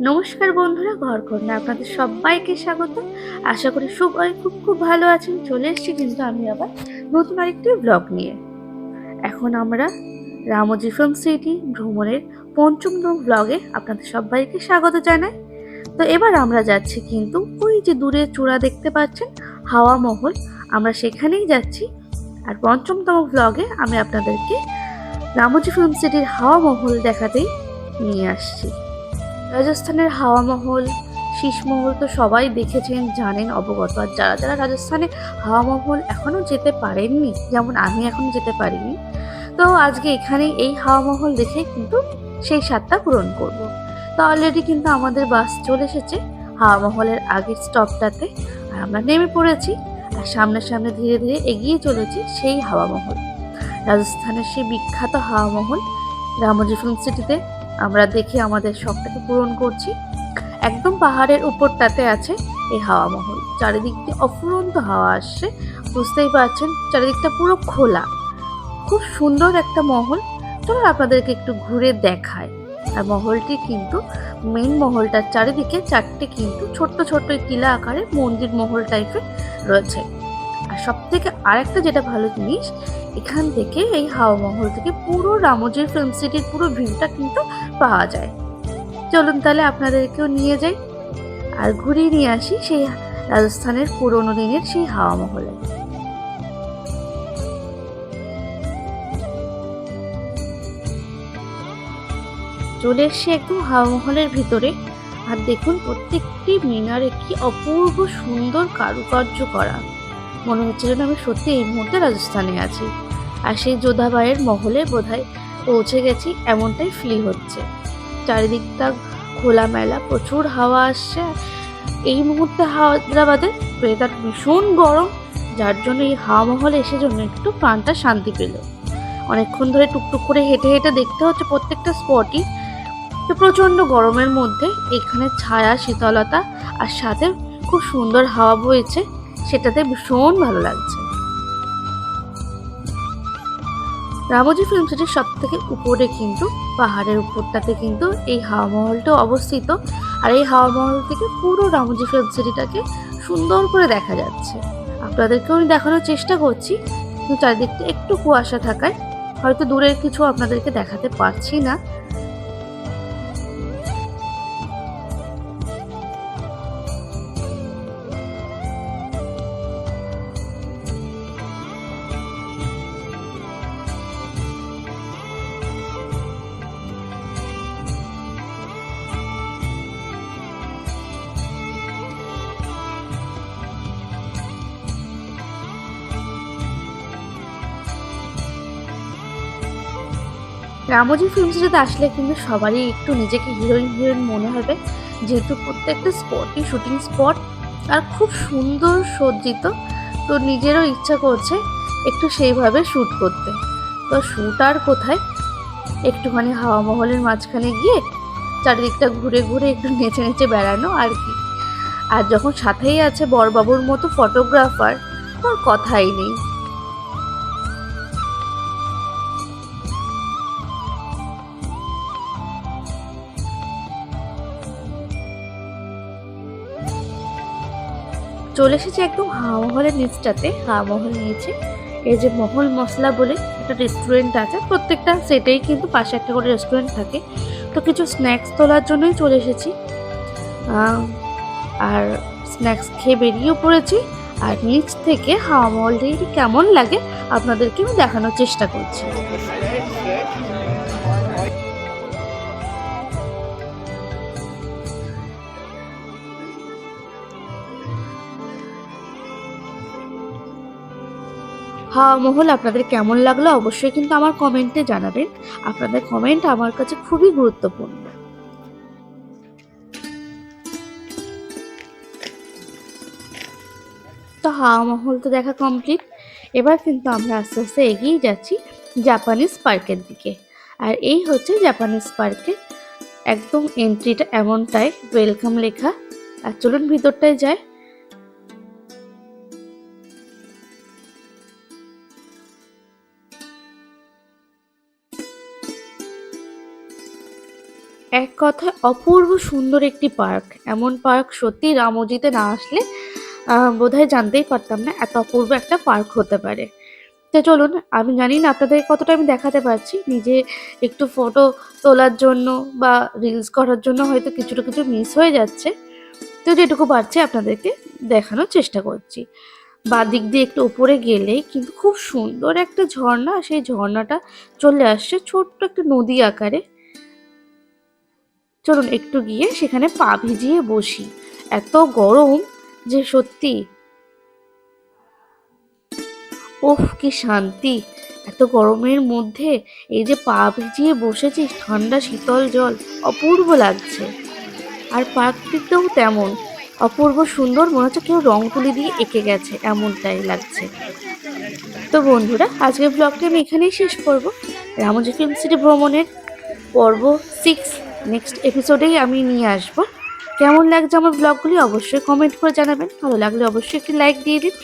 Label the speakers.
Speaker 1: নমস্কার বন্ধুরা ঘর কন্যা আপনাদের সবাইকে স্বাগত। আশা করি সবাই খুব খুব ভালো আছেন। চলে এসেছি কিন্তু আমি আবার নতুন আরেকটি ব্লগ নিয়ে। এখন আমরা রামজি ফিল্ম সিটি ভ্রমণের পঞ্চমতম ব্লগে আপনাদের সবাইকে স্বাগত জানাই। তো এবার আমরা যাচ্ছি কিন্তু ওই যে দূরে চূড়া দেখতে পাচ্ছেন, হাওয়া মহল। আমরা সেখানেই যাচ্ছি। আর পঞ্চমতম ব্লগে আমি আপনাদেরকে রামজি ফিল্ম সিটির হাওয়া মহল দেখাতেই নিয়ে আসছি। রাজস্থানের হাওয়া মহল শীষমহল তো সবাই দেখেছেন, জানেন অবগত। আর যারা যারা রাজস্থানে হাওয়া মহল এখনও যেতে পারেননি, যেমন আমি এখন যেতে পারিনি, তো আজকে এখানে এই হাওয়া মহল দেখে কিন্তু সেই স্বাদটা পূরণ করব। তো অলরেডি কিন্তু আমাদের বাস চলে এসেছে হাওয়া মহলের আগের স্টপটাতে আর আমরা নেমে পড়েছি, আর সামনে সামনে ধীরে ধীরে এগিয়ে চলেছি সেই হাওয়া মহল রাজস্থানের সেই বিখ্যাত হাওয়া মহল রামজি ফিল্ম সিটিতে আমরা দেখে আমাদের শখটাকে পূরণ করছি। একদম পাহাড়ের উপরটাতে আছে এই হাওয়া মহল। চারিদিক দিয়ে অফুরন্ত হাওয়া আসছে, বুঝতেই পারছেন চারিদিকটা পুরো খোলা। খুব সুন্দর একটা মহল। চলুন আপনাদেরকে একটু ঘুরে দেখায় আর মহলটি কিন্তু মেন মহলটার চারিদিকে চারটে কিন্তু ছোট্ট ছোট্ট টিলা আকারে মন্দির মহল টাইপের রয়েছে। আর সব থেকে আরেকটা যেটা ভালো জিনিস, এখান থেকে এই হাওয়া মহল থেকে পুরো রামজির ফিল্ম সিটির পুরো ভিউটা কিন্তু পাওয়া যায়। চলুন তাহলে আপনাদেরকেও নিয়ে যাই। আর ঘুরিয়ে নিয়ে আসি সেই রাজস্থানের পুরোনো দিনের সেই হাওয়া মহলে চলে এসছি একদম হাওয়া মহলের ভিতরে। আর দেখুন, প্রত্যেকটি মিনারে কি অপূর্ব সুন্দর কারুকার্য করা। মনে হচ্ছে যেন আমি সত্যি এই মুহূর্তে রাজস্থানে আছি। আর সেই যোধাবাইয়ের মহলে বোধহয় পৌঁছে গেছি এমনটাই ফিল হচ্ছে। চারিদিকটা খোলামেলা, প্রচুর হাওয়া আসছে। এই মুহূর্তে হায়দ্রাবাদে ওয়েদার ভীষণ গরম, যার জন্য এই হাওয়া মহলে এসে জন্য একটু প্রাণটা শান্তি পেল। অনেকক্ষণ ধরে টুকটুক করে হেঁটে হেঁটে দেখতে হচ্ছে প্রত্যেকটা স্পটই তো প্রচণ্ড গরমের মধ্যে এখানে ছায়া, শীতলতা, আর সাথে খুব সুন্দর হাওয়া বইছে। সেটাতে ভীষণ ভালো লাগছে। রামজি ফিল্ম সিটির সব থেকে উপরে কিন্তু, পাহাড়ের উপরটাতে কিন্তু এই হাওয়া মহলটা অবস্থিত। আর এই হাওয়া মহল থেকে পুরো রামজি ফিল্ম সিটিটাকে সুন্দর করে দেখা যাচ্ছে। আপনাদেরকেও আমি দেখানোর চেষ্টা করছি, কিন্তু চারিদিকটা একটু কুয়াশা থাকায় হয়তো দূরের কিছু আপনাদেরকে দেখাতে পারছি না। রামজি ফিল্ম সিটিতে আসলে কিন্তু সবারই একটু নিজেকে হিরোইন হিরোইন মনে হবে। যেহেতু প্রত্যেকটা স্পটই শুটিং স্পট আর খুব সুন্দর সজ্জিত। তো নিজেরও ইচ্ছা করছে একটু সেইভাবে শ্যুট করতে। তো শ্যুট আর কোথায়? একটুখানি হাওয়া মহলের মাঝখানে গিয়ে চারিদিকটা ঘুরে ঘুরে একটু নেচে নেচে বেড়ানো আর কি। আর যখন সাথেই আছে বরবাবুর মতো ফটোগ্রাফার তোর কথাই নেই। চলে এসেছি একদম হাওয়া মহলের নিচটাতে হাওয়া মহল নিয়েছে। এই যে মহল মশলা বলে একটা রেস্টুরেন্ট আছে, প্রত্যেকটা সেটেই কিন্তু পাশে একটা করে রেস্টুরেন্ট থাকে। তো কিছু স্ন্যাক্স তোলার জন্যই চলে এসেছি। আর স্ন্যাক্স খেয়ে বেরিয়েও পড়েছি। আর নিচ থেকে হাওয়া মহলটি কেমন লাগে আপনাদেরকে আমি দেখানোর চেষ্টা করছি। হাওয়া মহল, আপনাদের কেমন লাগল অবশ্যই কিন্তু আমার কমেন্টে জানাবেন। আপনাদের কমেন্ট আমার কাছে খুবই গুরুত্বপূর্ণ। তো হাওয়া মহল, তো দেখা কমপ্লিট এবার কিন্তু আমরা আস্তে আস্তে এগিয়ে যাচ্ছি জাপানিজ পার্কের দিকে। আর এই হচ্ছে জাপানিজ পার্কের একদম এন্ট্রিটা এমনটাই ওয়েলকাম লেখা। আর চলুন ভিতরটায় যায় এক কথায় অপূর্ব সুন্দর একটি পার্ক। এমন পার্ক সত্যি রামজিতে না আসলে বোধহয় জানতেই পারতাম না এত অপূর্ব একটা পার্ক হতে পারে। তো চলুন, আমি জানি না আপনাদের কতটা আমি দেখাতে পারছি। নিজে একটু ফটো তোলার জন্য বা রিলস করার জন্য হয়তো কিছুটা কিছু মিস হয়ে যাচ্ছে। তো যেটুকু পারছি আপনাদেরকে দেখানোর চেষ্টা করছি। বা দিক দিয়ে একটু উপরে গেলেই কিন্তু খুব সুন্দর একটা ঝর্ণা। সেই ঝর্ণাটা চলে আসছে ছোট্ট একটা নদী আকারে। চলুন একটু গিয়ে সেখানে পা ভিজিয়ে বসি। এত গরম যে সত্যি। ওফ কি শান্তি। এত গরমের মধ্যে এই যে পা ভিজিয়ে বসেছি, ঠান্ডা শীতল জল, অপূর্ব লাগছে। আর পার্কটিতেও তেমন। অপূর্ব সুন্দর, মনে হচ্ছে কেউ রং তুলি দিয়ে এঁকে গেছে, এমনটাই লাগছে। তো বন্ধুরা, আজকের ব্লগটি আমি এখানেই শেষ করব। রামজি ফিল্ম সিটি ভ্রমণের পর্ব সিক্স নেক্সট এপিসোডেই আমি নিয়ে আসব। কেমন লাগছে আমার ব্লগগুলি অবশ্যই কমেন্ট করে জানাবেন। ভালো লাগলে অবশ্যই একটি লাইক দিয়ে দিন।